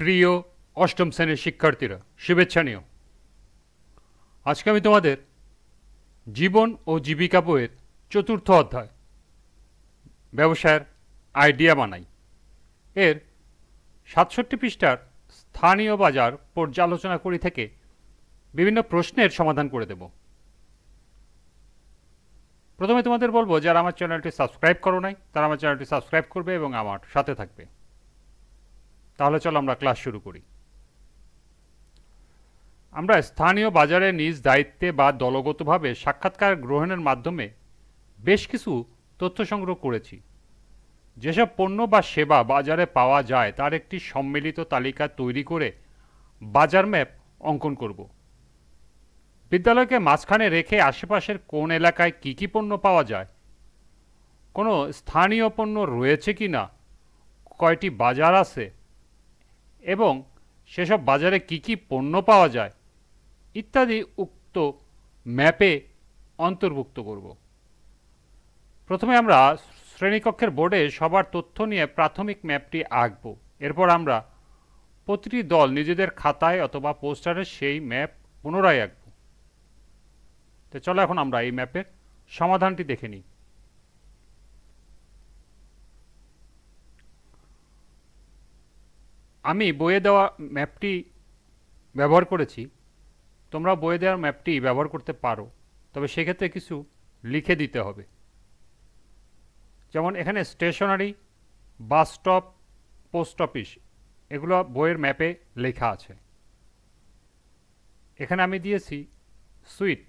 প্রিয় অষ্টম শ্রেণির শিক্ষার্থীরা, শুভেচ্ছা নিও। আজকে আমি তোমাদের জীবন ও জীবিকা বইয়ের চতুর্থ অধ্যায়, ব্যবসায়ের আইডিয়া বানাই। এর সাতষট্টি পৃষ্ঠার স্থানীয় বাজার পর্যালোচনা করি থেকে বিভিন্ন প্রশ্নের সমাধান করে দেব। প্রথমে তোমাদের বলব, যারা আমার চ্যানেলটি সাবস্ক্রাইব করো নাই, তারা আমার চ্যানেলটি সাবস্ক্রাইব করবে এবং আমার সাথে থাকবে। তাহলে চলো আমরা ক্লাস শুরু করি। আমরা স্থানীয় বাজারে নিজ দায়িত্বে বা দলগতভাবে সাক্ষাৎকার গ্রহণের মাধ্যমে বেশ কিছু তথ্য সংগ্রহ করেছি। যেসব পণ্য বা সেবা বাজারে পাওয়া যায়, তার একটি সম্মিলিত তালিকা তৈরি করে বাজার ম্যাপ অঙ্কন করব। বিদ্যালয়কে মাঝখানে রেখে আশেপাশের কোন এলাকায় কী কী পণ্য পাওয়া যায়, কোনো স্থানীয় পণ্য রয়েছে কি না কয়টি বাজার আছে এবং সেসব বাজারে কি কি পণ্য পাওয়া যায় ইত্যাদি উক্ত ম্যাপে অন্তর্ভুক্ত করব। প্রথমে আমরা শ্রেণীকক্ষের বোর্ডে সবার তথ্য নিয়ে প্রাথমিক ম্যাপটি আঁকব। এরপর আমরা প্রতিটি দল নিজেদের খাতায় অথবা পোস্টারে সেই ম্যাপ পুনরায় আঁকব। তো চলো এখন আমরা এই ম্যাপের সমাধানটি দেখে নিই। আমি বইয়ে দেওয়া ম্যাপটি ব্যবহার করেছি। তোমরা বইয়ে দেওয়ার ম্যাপটি ব্যবহার করতে পারো। তবে সেক্ষেত্রে কিছু লিখে দিতে হবে। যেমন এখানে stationery, bus stop, post office এগুলো বইয়ের ম্যাপে লেখা আছে। এখানে আমি দিয়েছি সুইট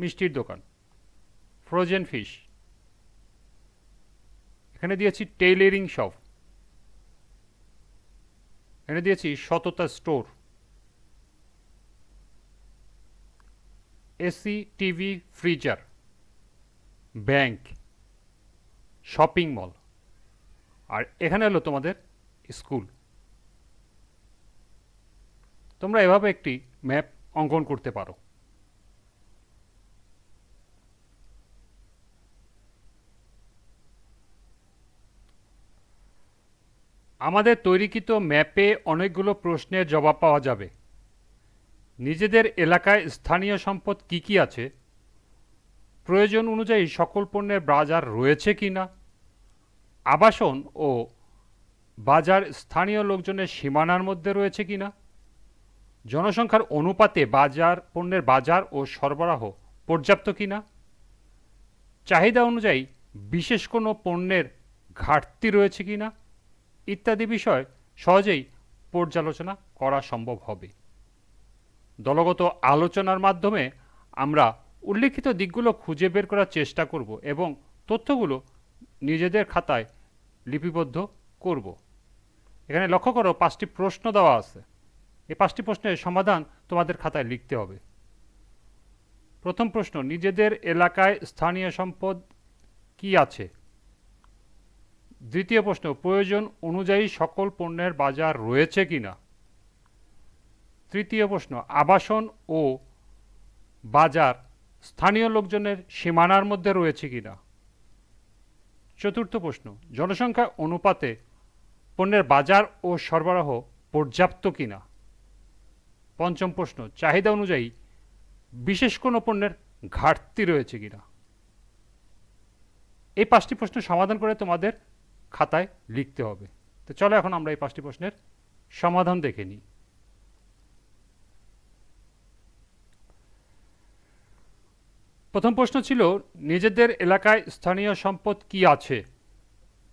মিষ্টির দোকান, ফ্রোজেন ফিশ। এখানে দিয়েছি টেইলারিং শপ। এনে দিয়েছি সততা store. AC, TV, freezer, bank, shopping mall. আর এখানে হলো তোমাদের স্কুল। তোমরা এভাবে একটি ম্যাপ অঙ্কন করতে পারো। আমাদের তৈরিকৃত ম্যাপে অনেকগুলো প্রশ্নের জবাব পাওয়া যাবে। নিজেদের এলাকায় স্থানীয় সম্পদ কি কি আছে? প্রয়োজন অনুযায়ী সকল পণ্যের বাজার রয়েছে কি না? আবাসন ও বাজার স্থানীয় লোকজনের সীমানার মধ্যে রয়েছে কি না? জনসংখ্যার অনুপাতে বাজার, পণ্যের বাজার ও সরবরাহ পর্যাপ্ত কি না? চাহিদা অনুযায়ী বিশেষ কোনো পণ্যের ঘাটতি রয়েছে কি না? ইত্যাদি বিষয় সহজেই পর্যালোচনা করা সম্ভব হবে। দলগত আলোচনার মাধ্যমে আমরা উল্লিখিত দিকগুলো খুঁজে বের করার চেষ্টা করব এবং তথ্যগুলো নিজেদের খাতায় লিপিবদ্ধ করব। এখানে লক্ষ্য করো, পাঁচটি প্রশ্ন দেওয়া আছে। এই পাঁচটি প্রশ্নের সমাধান তোমাদের খাতায় লিখতে হবে। প্রথম প্রশ্ন, নিজেদের এলাকায় স্থানীয় সম্পদ কি আছে? দ্বিতীয় প্রশ্ন, প্রয়োজন অনুযায়ী সকল পণ্যের বাজার রয়েছে কি না তৃতীয় প্রশ্ন, আবাসন ও বাজার স্থানীয় লোকজনের সীমানার মধ্যে রয়েছে কি না চতুর্থ প্রশ্ন জনসংখ্যা অনুপাতে পণ্যের বাজার ও সরবরাহ পর্যাপ্ত কি না পঞ্চম প্রশ্ন, চাহিদা অনুযায়ী বিশেষ কোনো পণ্যের ঘাটতি রয়েছে কিনা? এই পাঁচটি প্রশ্ন সমাধান করে তোমাদের খাতায় লিখতে হবে। তো চলো এখন আমরা এই পাঁচটি প্রশ্নের সমাধান দেখে নিই। প্রথম প্রশ্ন ছিল, নিজেদের এলাকায় স্থানীয় সম্পদ কি আছে?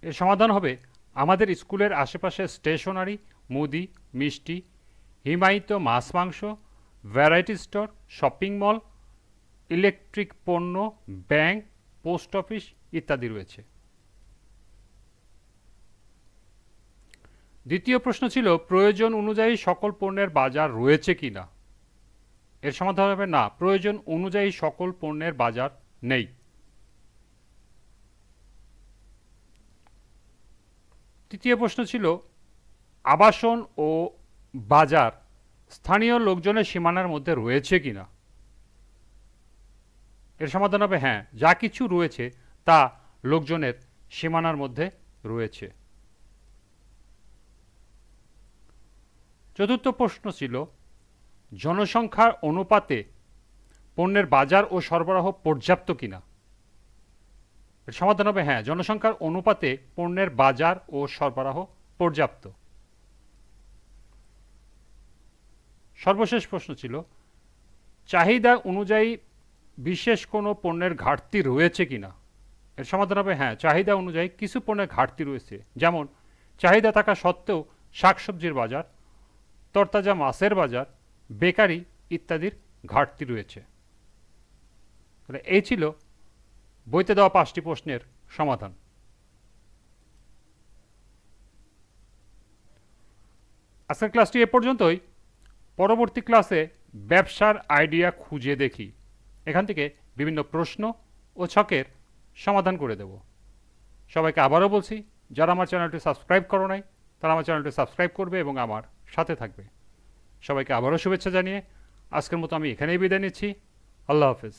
এর সমাধান হবে, আমাদের স্কুলের আশেপাশে স্টেশনারি, মুদি, মিষ্টি, হিমায়িত মাছ মাংস, variety store, shopping mall, electric পণ্য, ব্যাংক, পোস্ট অফিস ইত্যাদি রয়েছে। দ্বিতীয় প্রশ্ন ছিল, প্রয়োজন অনুযায়ী সকল পণ্যের বাজার রয়েছে কি না? এর সমাধান হবে না, প্রয়োজন অনুযায়ী সকল পণ্যের বাজার নেই। তৃতীয় প্রশ্ন ছিল, আবাসন ও বাজার স্থানীয় লোকজনের সীমানার মধ্যে রয়েছে কিনা এর সমাধান হবে হ্যাঁ যা কিছু রয়েছে তা লোকজনের সীমানার মধ্যে রয়েছে। চতুর্থ প্রশ্ন ছিল, জনসংখ্যার অনুপাতে পণ্যের বাজার ও সরবরাহ পর্যাপ্ত কিনা? সমাধান হবে হ্যাঁ জনসংখ্যার অনুপাতে পণ্যের বাজার ও সরবরাহ পর্যাপ্ত। সর্বশেষ প্রশ্ন ছিল, চাহিদা অনুযায়ী বিশেষ কোনো পণ্যের ঘাটতি রয়েছে কিনা? এর সমাধান হবে হ্যাঁ চাহিদা অনুযায়ী কিছু পণ্যের ঘাটতি রয়েছে। যেমন, চাহিদা থাকা সত্ত্বেও শাকসবজির বাজার তরতাজা মাছের বাজার, বেকারি ইত্যাদির ঘাটতি রয়েছে। তাহলে এই ছিল বইতে দেওয়া পাঁচটি প্রশ্নের সমাধান। আজকের ক্লাসটি এ পর্যন্তই। পরবর্তী ক্লাসে ব্যবসার আইডিয়া খুঁজে দেখি। এখান থেকে বিভিন্ন প্রশ্ন ও ছকের সমাধান করে দেব। সবাইকে আবারও বলছি, যারা আমার চ্যানেলটি সাবস্ক্রাইব করো নাই, তারা আমার চ্যানেলটি সাবস্ক্রাইব করবে এবং আমার সাথে থাকবে। সবাইকে আবারও শুভেচ্ছা জানিয়ে আজকের মতো আমি এখানেই বিদায় নিচ্ছি। আল্লাহ হাফেজ।